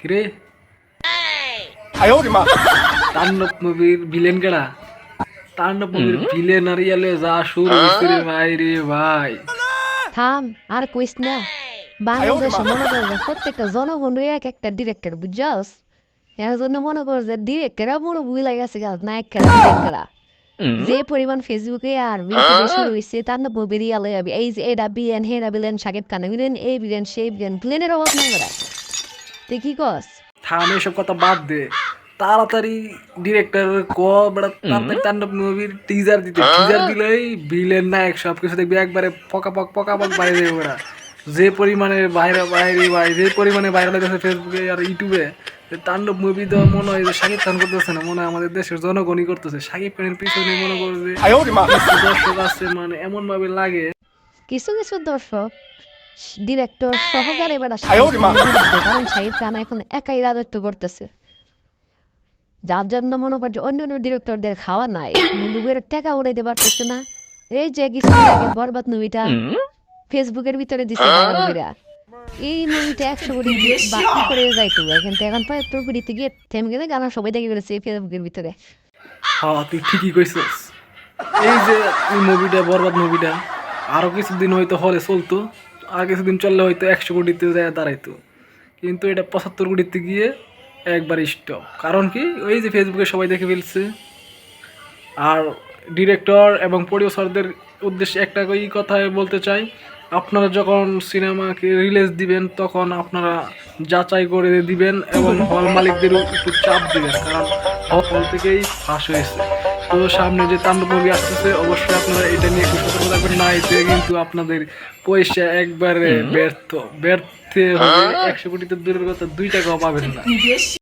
কিরে? তাণ্ডব মুভির ভিলেন কেডা? তাণ্ডব মুভির ভিলেন আর ইয়ালে যা শুরু হইছে রে ভাই রে ভাই। থাম আর কইস না। বাংলাদেশে মনে কর যে প্রত্যেকটা জনগণ এক একটা ডিরেক্টর বুঝছস? এর জন্য মনে কর যে ডিরেক্টরা বড় ভুল লাগে গেছে গাছ নায়িকা ডিরেক্টরা যে পরিমাণ ফেসবুকে আর ইউটিউবে শুরু হয়েছে তার না বেরিয়ে এই যে এটা বিলেন হেরা বিলেন সাকিব খান বিলেন এই বিলেন সেই বিলেন প্লেনের অভাব নাই ওরা তুই কি কস থাম এসব কথা বাদ দে। তাড়াতাড়ি ডিরেক্টর ক বেড়া তাড়াতাড়ি তাণ্ডব মুভির টিজার দিতে। টিজার দিলেই ভিলেন নায়ক সব কিছু দেখবি একবারে পকা পক পকা পক বাইরে যাবে ওরা যে পরিমাণে বাইরে বাইরে ভাই যে পরিমাণে ভাইরাল হইতেছে ফেসবুকে আর ইউটিউবে যে তাণ্ডব মুভি তো মনে হয় যে শাকিব খান করতেছে না মনে হয় আমাদের দেশের জনগণই করতেছে। শাকিব খানের পিছনে মনে করে যে কিছু দর্শক আছে মানে এমন ভাবে লাগে। কিছু কিছু দর্শক ডিরেক্টর সহকারে এবার কারণ শাহিদ খান এখন একাই রাজত্ব করতেছে। যার জন্য মনে করছে অন্য অন্য ডিরেক্টরদের খাওয়া নাই। লোকের টাকা উড়াইতে পারতেছে না। এই যে কিছু বরবাদ মুভিটা ফেসবুকের ভিতরে দিচ্ছে viral এই মুভিটা একশো কোটি বাকি করে যাইতো? এখান থেকে এখন প্রায় তোর কোটিতে গিয়ে থেমে গেলে গানা সবাই দেখে ফেলেছে ফেসবুকের ভিতরে। হ্যাঁ তুই ঠিকই কইছিস। এই যে এই মুভিটা বরবাদ মুভিটা আরও কিছুদিন হয়তো হলে চলতো। আর কিছুদিন চললে হয়তো একশো কোটিতে যায় দাঁড়াইতো। কিন্তু এটা পঁচাত্তর কোটিতে গিয়ে একবার স্টপ কারণ কি? ওই যে ফেসবুকে সবাই দেখে ফেলছে। আর ডিরেক্টর এবং প্রডিউসারদের উদ্দেশ্যে একটা ওই কথাই বলতে চাই, আপনারা যখন সিনেমাকে রিলিজ দিবেন, তখন আপনারা যাচাই করে দিবেন এবং হল মালিকদের একটু চাপ দিবেন। কারণ হল থেকেই ফাঁস হয়েছে। তো সামনে যে তাণ্ডব মুভি আসতেছে অবশ্যই আপনারা এটা নিয়ে একটু সতর্ক থাকবেন। না এতে কিন্তু আপনাদের পয়সা একবারে ব্যর্থ। ব্যর্থ হবে একশো কোটিতে দূরের কথা দুই টাকাও পাবেন না।